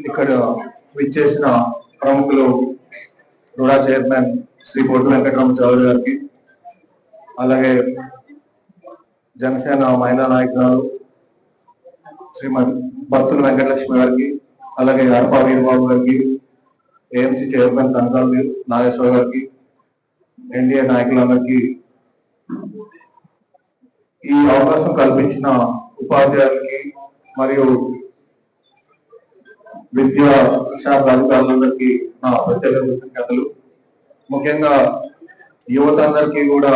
ఇక్కడ విచ్చేసిన ప్రముఖులు రూడా చైర్మన్ శ్రీ పొట్టు వెంకటరామ చౌదరి గారికి అలాగే జనసేన మహిళా నాయకురాలు శ్రీమతి భక్తుల వెంకటలక్ష్మి గారికి అలాగే అర్పా వీరబాబు గారికి ఏఎంసీ చైర్మన్ కనకాల నాగేశ్వర గారికి ఎన్డీఏ నాయకులందరికీ ఈ అవకాశం కల్పించిన ఉపాధ్యాయులకి మరియు విద్యా శాఖ అధికారులందరికీ నా ప్రత్యేక కృతజ్ఞతలు ముఖ్యంగా యువత అందరికీ కూడా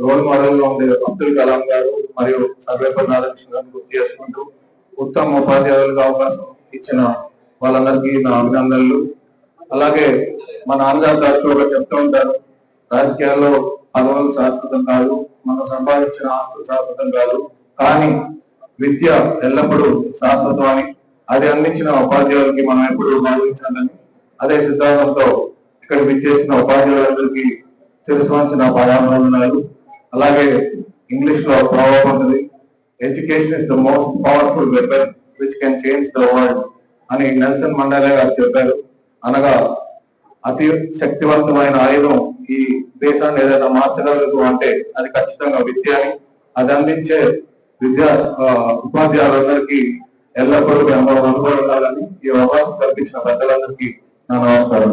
రోల్ మోడల్గా ఉండే అబ్దుల్ కలాం గారు మరియు సర్వేపల్లి రాధాకృష్ణ గారిని గుర్తు చేసుకుంటూ ఉత్తమ ఉపాధ్యాయులకు అవకాశం ఇచ్చిన వాళ్ళందరికీ నా అభినందనలు. అలాగే మా నాన్నగారు తరచుగా చెప్తూ ఉంటారు రాజకీయాల్లో పదవులు శాశ్వతం కాదు మనం సంపాదించిన ఆస్తులు శాశ్వతం కాదు కానీ విద్య ఎల్లప్పుడూ శాశ్వతం అని అది అందించిన ఉపాధ్యాయులకి మనం ఎప్పుడు భావించాలని అదే సిద్ధాంతంతో ఇక్కడ విచ్చేసిన ఉపాధ్యాయులందరికీ తెలుసు వంచిన అలాగే ఇంగ్లీష్లో ప్రభావం ఉంటుంది education is the most powerful weapon which can change the world అని నెల్సన్ మండేలా గారు చెప్పారు. అనగా అతి శక్తివంతమైన ఆయుధం ఈ దేశాన్ని ఏదైనా మార్చగలదు అంటే అది ఖచ్చితంగా విద్య అని. అది అందించే విద్యా ఆ, ఉపాధ్యాయులందరికీ ఎల్లప్పుడూ అమ్మ ఉండాలని ఈ అవకాశం కల్పించిన పెద్దలందరికీ నా నమస్కారం.